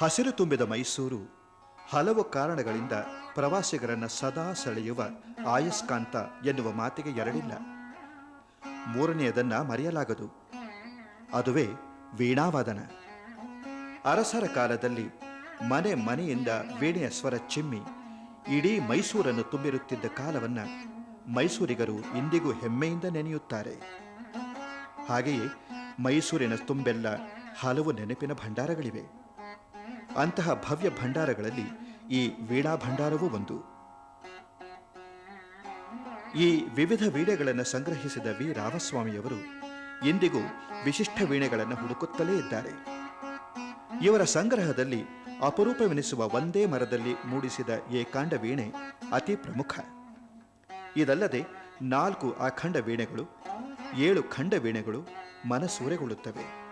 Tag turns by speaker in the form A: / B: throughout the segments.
A: ಹಸಿರು ತುಂಬಿದ ಮೈಸೂರು ಹಲವು ಕಾರಣಗಳಿಂದ ಪ್ರವಾಸಿಗರನ್ನು ಸದಾ ಸೆಳೆಯುವ ಆಯಸ್ಕಾಂತ ಎನ್ನುವ ಮಾತಿಗೆ ಎರಡಿಲ್ಲ ಮೂರನೆಯದನ್ನ ಮರೆಯಲಾಗದು. ಅದುವೇ ವೀಣಾವಾದನ. ಅರಸರ ಕಾಲದಲ್ಲಿ ಮನೆ ಮನೆಯಿಂದ ವೀಣೆಯ ಸ್ವರ ಚಿಮ್ಮಿ ಇಡೀ ಮೈಸೂರನ್ನು ತುಂಬಿರುತ್ತಿದ್ದ ಕಾಲವನ್ನು ಮೈಸೂರಿಗರು ಇಂದಿಗೂ ಹೆಮ್ಮೆಯಿಂದ ನೆನೆಯುತ್ತಾರೆ. ಹಾಗೆಯೇ ಮೈಸೂರಿನ ತುಂಬೆಲ್ಲ ಹಲವು ನೆನಪಿನ ಭಂಡಾರಗಳಿವೆ. ಅಂತಹ ಭವ್ಯ ಭಂಡಾರಗಳಲ್ಲಿ ಈ ವೀಣಾ ಭಂಡಾರವೂ ಒಂದು. ಈ ವಿವಿಧ ವೀಣೆಗಳನ್ನು ಸಂಗ್ರಹಿಸಿದ ವಿ. ರಾಮಸ್ವಾಮಿಯವರು ಇಂದಿಗೂ ವಿಶಿಷ್ಟ ವೀಣೆಗಳನ್ನು ಹುಡುಕುತ್ತಲೇ ಇದ್ದಾರೆ. ಇವರ ಸಂಗ್ರಹದಲ್ಲಿ ಅಪರೂಪವೆನಿಸುವ ಒಂದೇ ಮರದಲ್ಲಿ ಮೂಡಿಸಿದ ಏಕಾಂಡ ವೀಣೆ ಅತಿ ಪ್ರಮುಖ. ಇದಲ್ಲದೆ ನಾಲ್ಕು ಅಖಂಡ ವೀಣೆಗಳು, ಏಳು ಖಂಡ ವೀಣೆಗಳು ಮನಸೂರೆಗೊಳ್ಳುತ್ತವೆ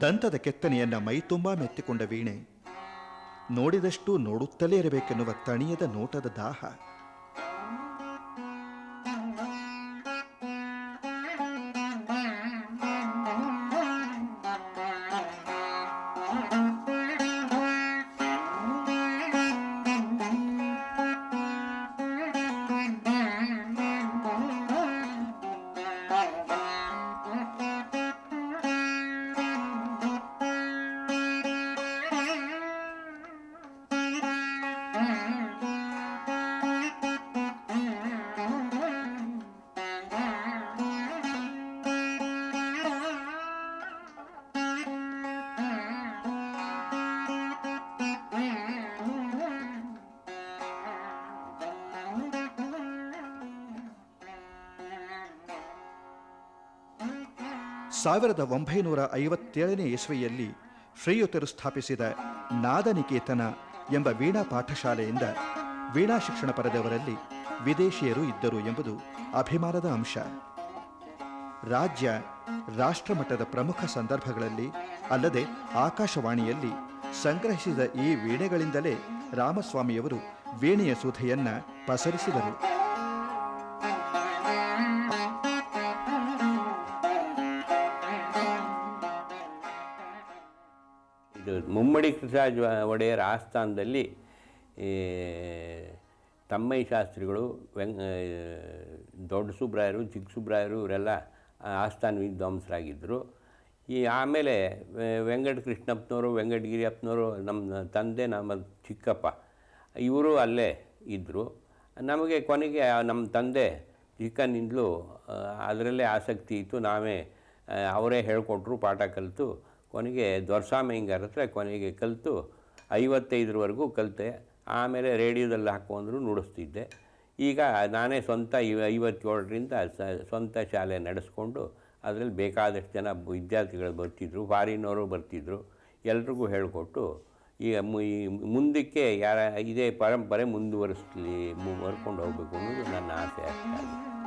A: ದಂತದ ಕೆತ್ತನೆಯನ್ನ ಮೈತುಂಬಾ ಮೆತ್ತಿಕೊಂಡ ವೀಣೆ ನೋಡಿದಷ್ಟು ನೋಡುತ್ತಲೇ ಇರಬೇಕೆನ್ನುವ ತಣಿಯದ ನೋಟದ ದಾಹ. ಸಾವಿರದ ಒಂಬೈನೂರ ಐವತ್ತೇಳನೇ ಇಸ್ವಿಯಲ್ಲಿ ಶ್ರೀಯುತರು ಸ್ಥಾಪಿಸಿದ ನಾದನಿಕೇತನ ಎಂಬ ವೀಣಾ ಪಾಠಶಾಲೆಯಿಂದ ವೀಣಾ ಶಿಕ್ಷಣ ಪಡೆದವರಲ್ಲಿ ವಿದೇಶಿಯರು ಇದ್ದರು ಎಂಬುದು ಅಭಿಮಾನದ ಅಂಶ. ರಾಜ್ಯ ರಾಷ್ಟ್ರಮಟ್ಟದ ಪ್ರಮುಖ ಸಂದರ್ಭಗಳಲ್ಲಿ ಅಲ್ಲದೆ ಆಕಾಶವಾಣಿಯಲ್ಲಿ ಸಂಗ್ರಹಿಸಿದ ಈ ವೀಣೆಗಳಿಂದಲೇ ರಾಮಸ್ವಾಮಿಯವರು ವೀಣೆಯ ಸೂಧೆಯನ್ನ ಪಸರಿಸಿದರು.
B: ಇದು ಮುಮ್ಮಡಿ ಕೃಷ್ಣರಾಜ ಒಡೆಯರ ಆಸ್ಥಾನದಲ್ಲಿ ತಮ್ಮಯ್ಯ ಶಾಸ್ತ್ರಿಗಳು ವೆಂಗ್ ದೊಡ್ಡ ಸುಬ್ರಾಯರು, ಚಿಕ್ಕ ಸುಬ್ರಾಯರು ಇವರೆಲ್ಲ ಆಸ್ಥಾನ ವಿದ್ವಾಂಸರಾಗಿದ್ದರು ಈ, ಆಮೇಲೆ, ವೆ- ವೆಂಕಟ ಕೃಷ್ಣಪ್ಪನವರು ವೆಂಕಟಗಿರಿಯಪ್ಪನವರು ನಮ್ಮ ತಂದೆ, ನಮ್ಮ ಚಿಕ್ಕಪ್ಪ, ಇವರು ಅಲ್ಲೇ ಇದ್ದರು. ನಮಗೆ ಕೊನೆಗೆ ನಮ್ಮ ತಂದೆ ಚಿಕ್ಕನಿಂದಲೂ ಅದರಲ್ಲೇ ಆಸಕ್ತಿ ಇತ್ತು. ನಾವೇ ಅವರೇ ಹೇಳಿಕೊಟ್ರು, ಪಾಠ ಕಲಿತು. ಕೊನೆಗೆ ದೊರಸಾಮಯ್ಯಂಗಾರ ಹತ್ರ ಕೊನೆಗೆ ಕಲಿತು ಐವತ್ತೈದರವರೆಗೂ ಕಲಿತೆ. ಆಮೇಲೆ ರೇಡಿಯೋದಲ್ಲಿ ಹಾಕೊಂಡ್ರು ನುಡಿಸ್ತಿದ್ದೆ. ಈಗ ನಾನೇ ಸ್ವಂತ ಇವ ಐವತ್ತೇಳರಿಂದ ಸ್ವಂತ ಶಾಲೆ ನಡೆಸ್ಕೊಂಡು ಅದರಲ್ಲಿ ಬೇಕಾದಷ್ಟು ಜನ ವಿದ್ಯಾರ್ಥಿಗಳು ಬರ್ತಿದ್ರು, ಫಾರಿನವರು ಬರ್ತಿದ್ರು. ಎಲ್ರಿಗೂ ಹೇಳಿಕೊಟ್ಟು ಈಗ ಮುಂದಕ್ಕೆ ಯಾರ, ಇದೇ ಪರಂಪರೆ ಮುಂದುವರಿಸಲಿ ಮುಂದುವರ್ಕೊಂಡು ವರ್ಕೊಂಡು ಹೋಗಬೇಕು ಅನ್ನೋದು ನನ್ನ ಆಸೆ ಅಷ್ಟೇ